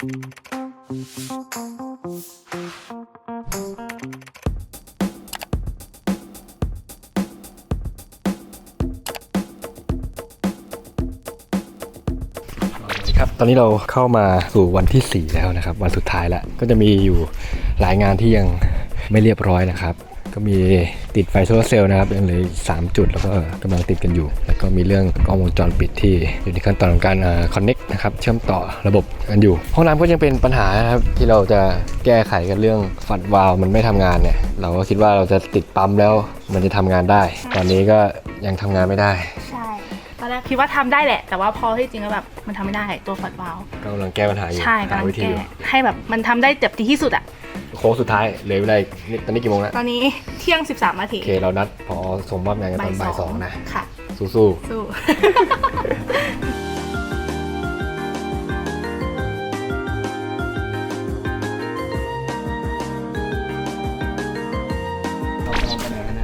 สวัสดีครับตอนนี้เราเข้ามาสู่วันที่ 4 แล้วนะครับ วันสุดท้ายแล้ว ก็จะมีอยู่หลายงานที่ยังไม่เรียบร้อยนะครับ ก็มีติดไฟโซลาร์เซลล์นะครับยังเหลืออก3จุดแล้วก็กำลังติดกันอยู่ แล้วก็มีเรื่องกล้องวงจรปิดที่อยู่ในขั้นตอนของการคอนเน็กนะครับเชื่อมต่อระบบกันอยู่ ห้องน้ำก็ยังเป็นปัญหานะครับที่เราจะแก้ไขกันเรื่องฝัดวาล์วมันไม่ทำงานเนี่ยเราก็คิดว่าเราจะติดปั๊มแล้วมันจะทำงานได้ ตอนนี้ก็ยังทำงานไม่ได้ใช่ตอนแรกคิดว่าทำได้แหละ แต่ว่าพอที่จริงแล้วแบบมันทำไม่ได้ตัวฝัดวาล์วก็กำลังแก้ปัญหาอยู่ใช่กำหาลังวิธีแก้อยู่ให้แบบมันทำได้เจ็บดีที่สุดอะ โค้งสุดท้ายเหลือเวลาอีกนิดตอนนี้กี่โมงแล้ว ตอนนี้เที่ยง 13นาทีโอเค เรานัดพอส่งมอบงานกันตอนบ่ายสองนะ ค่ะ สู้สู้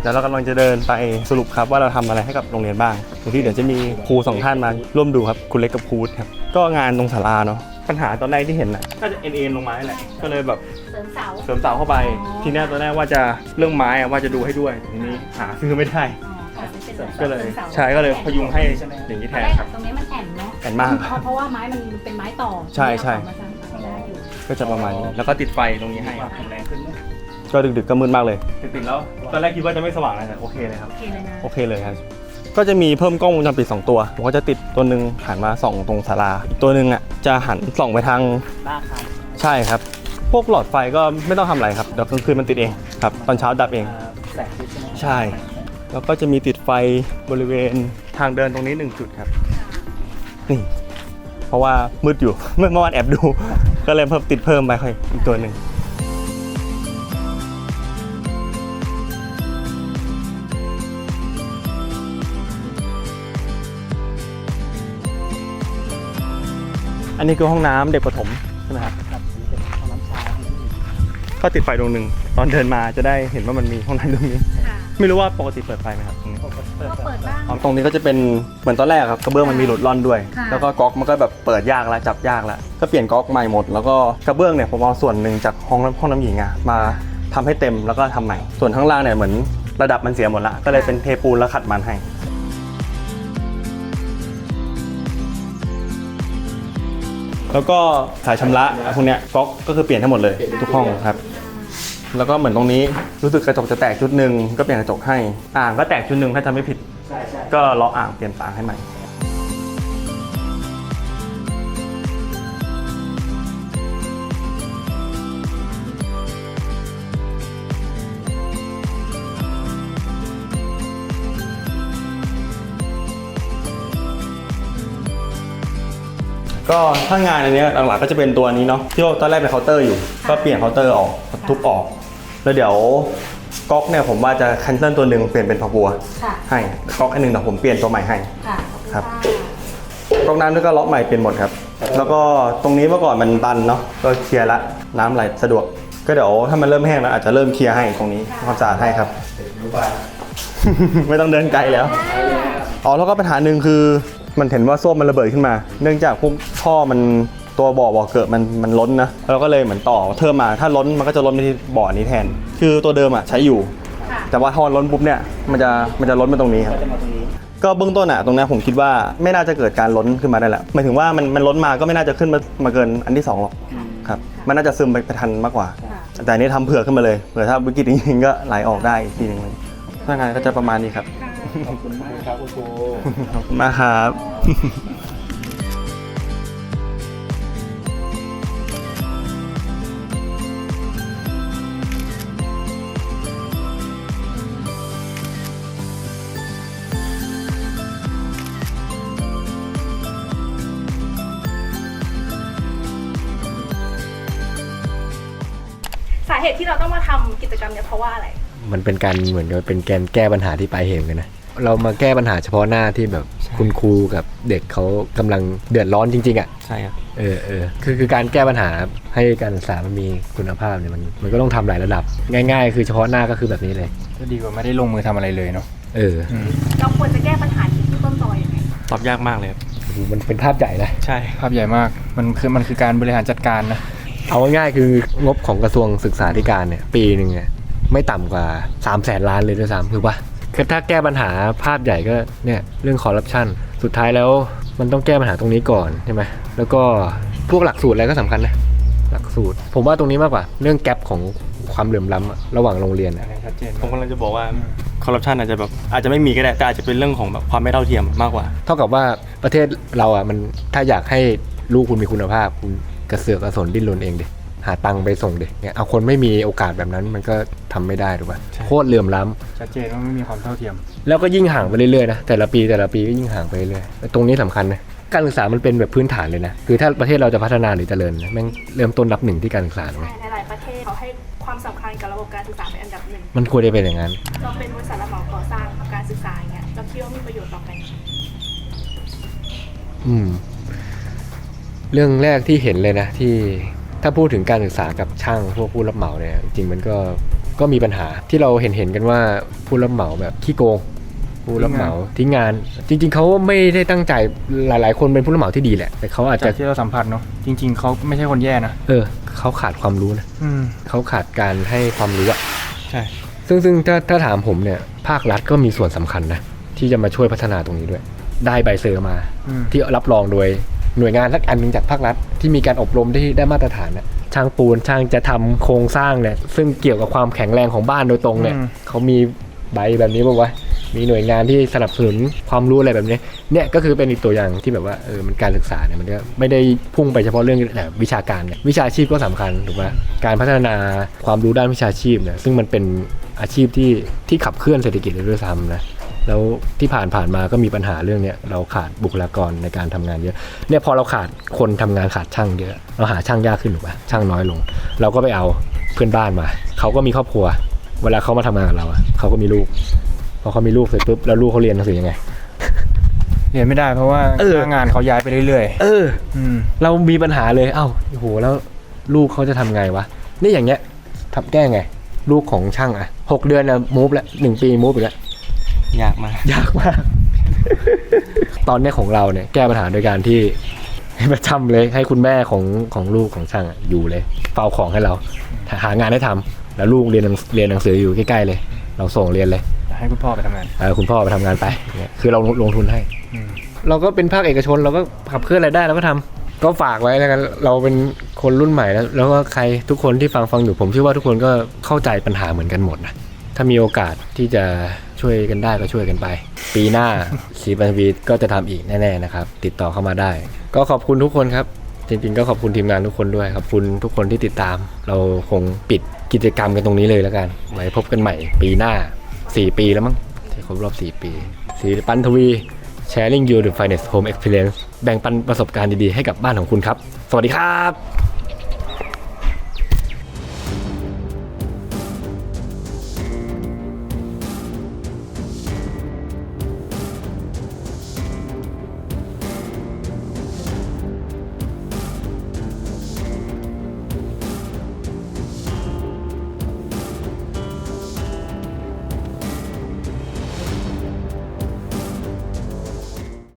เดี๋ยวเรากำลังจะเดินไปสรุปครับว่าเราทำอะไรให้กับโรงเรียนบ้างบางทีเดี๋ยวจะมีครูสองท่านมาร่วมดูครับคุณเล็กกับครูดครับก็งานตรงศาลาเนาะ ปัญหาตอนแรกที่เห็นน่ะก็จะเอ็นเอ็นลงมานี่แหละก็เลยแบบๆเสริมเสาเสริมเสาเข้าไป ทีแรกตอนแรกว่าจะเรื่องไม้อะว่าจะดูให้ด้วยทีนี้หาซื้อไม่ได้ ก็เลยใช่ก็เลยพยุงให้อย่างนี้แทตอนนแรกครับตรงนี้มันแอนเนาะแอนมาก เพราะเพราะว่าไม้มันเป็นไม้ต่อใช่ใช่มาสร้างได้อยู่ก็จะประมาณนี้ แล้วก็ติดไฟตรงนี้ให้ก็ดึกๆก็มืดมากเลย ติดๆแล้ว ตอนแรกคิดว่าจะไม่สว่างนะแต่โอเคเลยครับ โอเคเลยนะ โอเคเลยครับ ก็จะมีเพิ่มกล้องวงจรปิด2ตัวผมก็จะติดตัวหนึ่งหันมาส่องตรงศาลาอีกตัวหนึ่งอะจะหันส่องไปทางใช่ครับ พวกหลอดไฟก็ไม่ต้องทำอะไรครับเดี๋ยวกลางคืนมันติดเองครับตอนเช้าดับเองใช่ แล้วก็จะมีติดไฟบริเวณทางเดินตรงนี้1จุดครับ นี่ เพราะว่ามืดอยู่เมื่อเมื่อวานแอบดู ก็เลยเพิ่มติดเพิ่มไปค่อยอีกตัวหนึ่ง อันนี้คือห้องน้ำเด็กประถมใช่ไหมครับก็ติดไฟดวงหนึ่งตอนเดินมาจะได้เห็นว่ามันมีห้องน้ำตรงนี้ค่ะไม่รู้ว่าปกติเปิดไฟไหมครับตรงนี้ก็เปิดบ้างอ๋อตรงนี้ก็จะเป็นเหมือนตอนแรกครับกระเบื้องมันมีหลุดร่อนด้วยค่ะแล้วก็ก๊อกมันก็แบบเปิดยากแล้วจับยากแล้วก็เปลี่ยนก๊อกใหม่หมด แล้วก็กระเบื้องเนี่ยผมเอาส่วนหนึ่งจากห้องน้ำห้องน้ำหญิงอะมาทำให้เต็มแล้วก็ทำใหม่ ส่วนข้างล่างเนี่ยเหมือนระดับมันเสียหมดละก็เลยเป็นเทปูนแล้วขัดมันให้ แล้วก็สายชำระพวกเนี้ยก๊อกก็คือเปลี่ยนทั้งหมดเลยทุกห้องครับ แล้วก็เหมือนตรงนี้รู้สึกกระจกจะแตกชุดหนึ่งก็เปลี่ยนกระจกให้ อ่างก็แตกชุดหนึ่งถ้าจำไม่ผิดก็ล้ออ่างเปลี่ยนปางให้ใหม่ ก็ถ้างานอันเนี้ยหลักๆก็จะเป็นตัวนี้เนาะที่ว่าตอนแรกเป็นเคาน์เตอร์อยู่ ก็เปลี่ยนเคาน์เตอร์ออกทุบออก แล้วเดี๋ยวก๊อกเนี่ยผมว่าจะคันเซิลตัวหนึ่งเปลี่ยนเป็นผักบัวค่ะ ให้ก๊อกอันหนึ่งเดี๋ยวผมเปลี่ยนตัวใหม่ให้ ค่ะครับ ก๊อกน้ำนี่ก็ล็อกใหม่เปลี่ยนหมดครับ แล้วก็ตรงนี้เมื่อก่อนมันตันเนาะก็เคลียร์ละน้ำไหลสะดวก ก็เดี๋ยวถ้ามันเริ่มแห้งแล้วอาจจะเริ่มเคลียร์ให้ตรงนี้ทำความสะอาดให้ครับไม่ต้องเดินไกลแล้ว อ๋อแล้วก็ปัญหาหนึ่งคือ มันเห็นว่าส้วมมันระเบิดขึ้นมา เนื่องจากพวกท่อมันตัวบ่อบ่อเกิดมันมันล้นนะเราก็เลยเหมือนต่อเทิมมาถ้าล้นมันก็จะล้นไปที่บ่อนี้แทน คือตัวเดิมอะใช้อยู่ แต่ว่าท่อล้นปุ๊บเนี่ยมันจะมันจะล้นมาตรงนี้ครับก็เบื้องต้นอะตรงนี้ผมคิดว่าไม่น่าจะเกิดการล้นขึ้นมาได้แหละหมายถึงว่ามันมันล้นมาก็ไม่น่าจะขึ้นมามาเกินอันที่สองหรอกครับมันน่าจะซึมไปทันมากกว่า แต่อันนี้ทำเผื่อขึ้นมาเลยเผื่อถ้าวิกฤตจริงๆก็ไหลออกได้อีกทีหนึงถ้างานก็จะประมาณนี้ครับ ขอบคุณมากครับคุณครูขอบคุณมากครับสาเหตุที่เราต้องมาทำกิจกรรมเนี่ยเพราะว่าอะไร มันเป็นการเหมือนกับเป็นแกนแก้ปัญหาที่ปลายเหตุเหมือนกันนะ เรามาแก้ปัญหาเฉพาะหน้าที่แบบคุณครูกับเด็กเขากำลังเดือดร้อนจริงๆอะ ใช่ครับ เออเออคือคือการแก้ปัญหาให้การศึกษามันมีคุณภาพเนี่ยมันมันก็ต้องทำหลายระดับ ง่าย ๆ คือเฉพาะหน้าก็คือแบบนี้เลย ก็ดีกว่าไม่ได้ลงมือทำอะไรเลยเนาะเออเราควรจะแก้ปัญหาที่ต้นตอยังไงตอบยากมากเลยครับโหมันเป็นภาพใหญ่นะ ใช่ ภาพใหญ่มาก มันคือมันคือการบริหารจัดการนะเอาง่ายๆคืองบของกระทรวงศึกษาธิการเนี่ยปีหนึ่งเนี่ยไม่ต่ำกว่า3ามแสนล้านเลยด้วยซ้ำคือปะ คือถ้าแก้ปัญหาภาพใหญ่ก็เนี่ยเรื่องคอร์รัปชันสุดท้ายแล้วมันต้องแก้ปัญหาตรงนี้ก่อนใช่ไหมแล้วก็พวกหลักสูตรอะไรก็สำคัญนะหลักสูตร ผมว่าตรงนี้มากกว่า เรื่องแกลบของความเหลื่อมล้ำอะระหว่างโรงเรียนอะชัดเจนผมกำลังจะบอกว่าคอร์รัปชันอาจจะแบบอาจจะไม่มีก็ได้แต่อาจจะเป็นเรื่องของแบบความไม่เท่าเทียมมากกว่า เท่ากับว่าประเทศเราอะมันถ้าอยากให้ลูกคุณมีคุณภาพคุณกระเสือกกระสนดิ้นรนเองดิ หาตังค์ไปส่งดิเนี่ยเอาคนไม่มีโอกาสแบบนั้นมันก็ทำไม่ได้ถูกป่ะใช่โคตรเหลื่อมล้ำ ชัดเจนว่าไม่มีความเท่าเทียม แล้วก็ยิ่งห่างไปเรื่อยๆนะแต่ละปีแต่ละปีก็ยิ่งห่างไปเรื่อยๆตรงนี้สำคัญนะการศึกษามันเป็นแบบพื้นฐานเลยนะคือถ้าประเทศเราจะพัฒนาหรือเจริญนะแม่งเริ่มต้นรับหนึ่งที่การศึกษาเลยในหลายประเทศเขาให้ความสำคัญกับระบบการศึกษาเป็นอันดับหนึ่งมันควรจะเป็นอย่างนั้น เราเป็นบริษัทรับเหมาก่อสร้างกับการศึกษาอย่างเงี้ยเราคิดว่ามีประโยชน์ต่อกันอืม เรื่องแรกที่เห็นเลยนะที่ ถ้าพูดถึงการศึกษากับช่างพวกผู้รับเหมาเนี่ยจริงๆมันก็ก็มีปัญหาที่เราเห็นเห็นๆกันว่าผู้รับเหมาแบบขี้โกงผู้รับเหมาทิ้งงาน จริง ๆเขาไม่ได้ตั้งใจหลาย ๆ คนเป็นผู้รับเหมาที่ดีแหละ แต่เขาอาจจาจะกที่เราสัมผัสเนาะจริง ๆเขาไม่ใช่คนแย่นะเออเขาขาดความรู้นะอืมเขาขาดการให้ความรู้อะใช่ซึ่งซึ่งถ้าถ้าถามผมเนี่ยภาครัฐก็มีส่วนสำคัญนะที่จะมาช่วยพัฒนาตรงนี้ด้วย ได้ใบเซอร์มาอืมที่รับรองโดย หน่วยงานสักอันหนึงจากภาครัฐ ที่มีการอบรมที่ได้มาตรฐานนะช่างปูนช่างจะทำโครงสร้างเนี่ยซึ่งเกี่ยวกับความแข็งแรงของบ้านโดยตรงเนี่ยเขามีใบแบบนี้ป่าวะมีหน่วยงานที่สนับสนุนความรู้อะไรแบบนี้เนี่ยก็คือเป็นอีกตัวอย่างที่แบบว่าเออมันการศึกษาเนี่ยมันก็ไม่ได้พุ่งไปเฉพาะเรื่องแบบวิชาการเนี่ยวิชาชีพก็สำคัญถูกปะการพัฒนาความรู้ด้านวิชาชีพเนี่ยซึ่งมันเป็นอาชีพที่ที่ขับเคลื่อนเศรษฐกิจเลยด้วยซ้ำนะ แล้วที่ผ่านผ่านมาก็มีปัญหาเรื่องเนี้ยเราขาดบุคลากรในการทำงานเยอะเนี่ยพอเราขาดคนทำงานขาดช่างเยอะเราหาช่างยากขึ้นถูกปะช่างน้อยลง เราก็ไปเอาเพื่อนบ้านมาเขาก็มีครอบครัว เวลาเขามาทำงานกับเราอะเขาก็มีลูกพอเขามีลูกเสร็จปุ๊บแล้วลูกเขาเรียนหนังสือยังไงเรียนไม่ได้เพราะว่าเออหน้างานเขาย้ายไปเรื่อยเออๆอืมเรามีปัญหาเลยเอ้าโอ้โหแล้วลูกเขาจะทำไงวะนี่อย่างเงี้ยทำแก้ไง ลูกของช่างอะหกเดือนอะมูฟแล้วหนึ่งปีมูฟอีกแล้ว ยากมาก ยากมาก ตอนเนี้ยของเราเนี่ยแก้ปัญหาโดยการที่ ให้ประจำเลยให้คุณแม่ของของลูกของช่างอะอยู่เลยเฝ้าของให้เรา หางานให้ทำแล้วลูกเรียนหนังเรียนหนังสืออยู่ใกล้ๆเลย เราส่งเรียนเลยให้คุณพ่อไปทำงาน เออคุณพ่อไปทำงานไปเนี่ยคือเราลงทุนให้ อืม เราก็เป็นภาคเอกชนเราก็ขับเคลื่อนอะไรได้เราก็ทำก็ฝากไว้แล้วกันเราเป็นคนรุ่นใหม่แล้ว แล้วก็ใครทุกคนที่ฟังฟังอยู่ผมเชื่อว่าทุกคนก็เข้าใจปัญหาเหมือนกันหมดนะ ถ้ามีโอกาสที่จะช่วยกันได้ก็ช่วยกันไป ปีหน้าสีบันวีก็จะทำอีกแน่ๆนะครับ ติดต่อเข้ามาได้ ก็ขอบคุณทุกคนครับ จริงๆ ก็ขอบคุณทีมงานทุกคนด้วยขอบคุณทุกคนที่ติดตาม เราคงปิดกิจกรรมกันตรงนี้เลยแล้วกันไว้พบกันใหม่ ปีหน้า 4 ปีแล้วมั้งที่ครบรอบ 4 ปีสีปันทวี Sharing you the finest home experience แบ่งปันประสบการณ์ดีๆให้กับบ้านของคุณครับ สวัสดีครับ